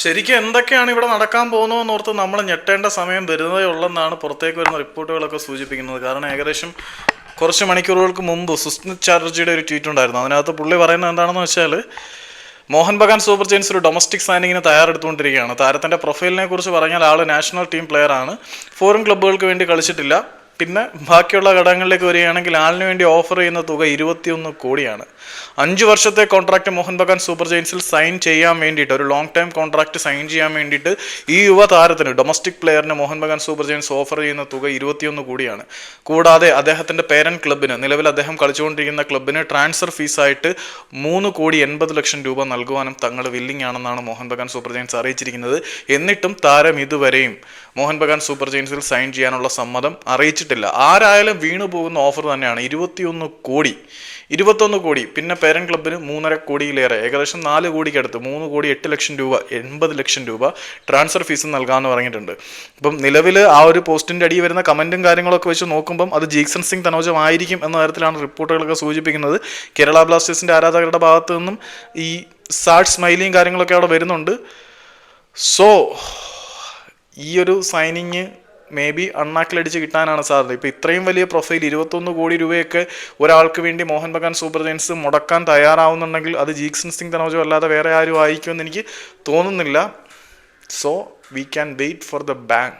ശരിക്കും എന്തൊക്കെയാണ് ഇവിടെ നടക്കാൻ പോകുന്നതെന്ന് ഓർത്ത് നമ്മൾ ഞെട്ടേണ്ട സമയം വരുന്നതേ ഉള്ളെന്നാണ് പുറത്തേക്ക് വരുന്ന റിപ്പോർട്ടുകളൊക്കെ സൂചിപ്പിക്കുന്നത്. കാരണം ഏകദേശം കുറച്ച് മണിക്കൂറുകൾക്ക് മുമ്പ് സുസ്മിത് ചാറ്റർജിയുടെ ഒരു ട്വീറ്റ് ഉണ്ടായിരുന്നു. അതിനകത്ത് പുള്ളി പറയുന്നത് എന്താണെന്ന് വെച്ചാൽ മോഹൻ ബഗാൻ സൂപ്പർ ജെയിൻസ് ഒരു ഡൊമസ്റ്റിക് സൈനിങ്ങിന് തയ്യാറെടുത്തുകൊണ്ടിരിക്കുകയാണ്. താരത്തിന്റെ പ്രൊഫൈലിനെ കുറിച്ച് പറഞ്ഞാൽ ആൾ നാഷണൽ ടീം പ്ലെയർ ആണ് ഫോറിൻ ക്ലബ്ബുകൾക്ക് വേണ്ടി കളിച്ചിട്ടില്ല. പിന്നെ ബാക്കിയുള്ള ഘടകങ്ങളിലേക്ക് വരികയാണെങ്കിൽ ആളിന് വേണ്ടി ഓഫർ ചെയ്യുന്ന തുക ഇരുപത്തിയൊന്ന് കോടിയാണ്. അഞ്ച് വർഷത്തെ കോൺട്രാക്ട് മോഹൻ ബഗാൻ സൂപ്പർ ജെയിൻസിൽ സൈൻ ചെയ്യാൻ വേണ്ടിയിട്ട് ഒരു ലോങ് ടൈം കോൺട്രാക്ട് സൈൻ ചെയ്യാൻ വേണ്ടിയിട്ട് ഈ യുവ താരത്തിന് domestic പ്ലെയറിന് Mohun Bagan super giants offer ചെയ്യുന്ന തുക ഇരുപത്തിയൊന്ന് കോടിയാണ്. കൂടാതെ അദ്ദേഹത്തിന്റെ പേരന്റ് ക്ലബിന് നിലവിൽ അദ്ദേഹം കളിച്ചുകൊണ്ടിരിക്കുന്ന ക്ലബിന് ട്രാൻസ്ഫർ ഫീസായിട്ട് മൂന്ന് കോടി എൺപത് ലക്ഷം രൂപ നൽകുവാനും തങ്ങൾ വില്ലിംഗ് ആണെന്നാണ് മോഹൻ ബഗാൻ സൂപ്പർ ജെയിൻസ് അറിയിച്ചിരിക്കുന്നത്. എന്നിട്ടും താരം ഇതുവരെയും മോഹൻ ബഗാൻ സൂപ്പർ ജെയിൻസിൽ സൈൻ ചെയ്യാനുള്ള സമ്മതം അറിയിച്ചിട്ടില്ല. ആരായാലും വീണു പോകുന്ന ഓഫർ തന്നെയാണ്. ഇരുപത്തിയൊന്ന് കോടി. ഇരുപത്തൊന്ന് കോടി. പിന്നെ പേരൻ ക്ലബിന് മൂന്നര കോടിയിലേറെ. ഏകദേശം നാല് കോടിക്കടുത്ത് മൂന്ന് കോടി എട്ട് ലക്ഷം രൂപ എൺപത് ലക്ഷം രൂപ ട്രാൻസ്ഫർ ഫീസ് നൽകാമെന്ന് പറഞ്ഞിട്ടുണ്ട്. ഇപ്പം നിലവിൽ ആ ഒരു പോസ്റ്റിന്റെ അടിയിൽ വരുന്ന കമന്റും കാര്യങ്ങളൊക്കെ വെച്ച് നോക്കുമ്പം അത് ജീക്സൺ സിംഗ് തനോജമായിരിക്കും എന്ന തരത്തിലാണ് റിപ്പോർട്ടുകളൊക്കെ സൂചിപ്പിക്കുന്നത്. കേരള ബ്ലാസ്റ്റേഴ്സിന്റെ ആരാധകരുടെ ഭാഗത്തു നിന്നും ഈ സാഡ് സ്മൈലിയും കാര്യങ്ങളൊക്കെ അവിടെ വരുന്നുണ്ട്. സോ ഈ ഒരു സൈനിങ് മേ ബി അണ്ണാക്കിലടിച്ച് കിട്ടാനാണ് സാധ്യത. ഇപ്പോൾ ഇത്രയും വലിയ പ്രൊഫൈൽ ഇരുപത്തൊന്ന് കോടി രൂപയൊക്കെ ഒരാൾക്ക് വേണ്ടി മോഹൻ ബഗാൻ സൂപ്പർ ജയൻസ് മുടക്കാൻ തയ്യാറാവുന്നുണ്ടെങ്കിൽ അത് ജീക്സൺ സിംഗ് തനോജോ അല്ലാതെ വേറെ ആരും ആയിരിക്കുമെന്ന് എനിക്ക് തോന്നുന്നില്ല. So we can wait for the bank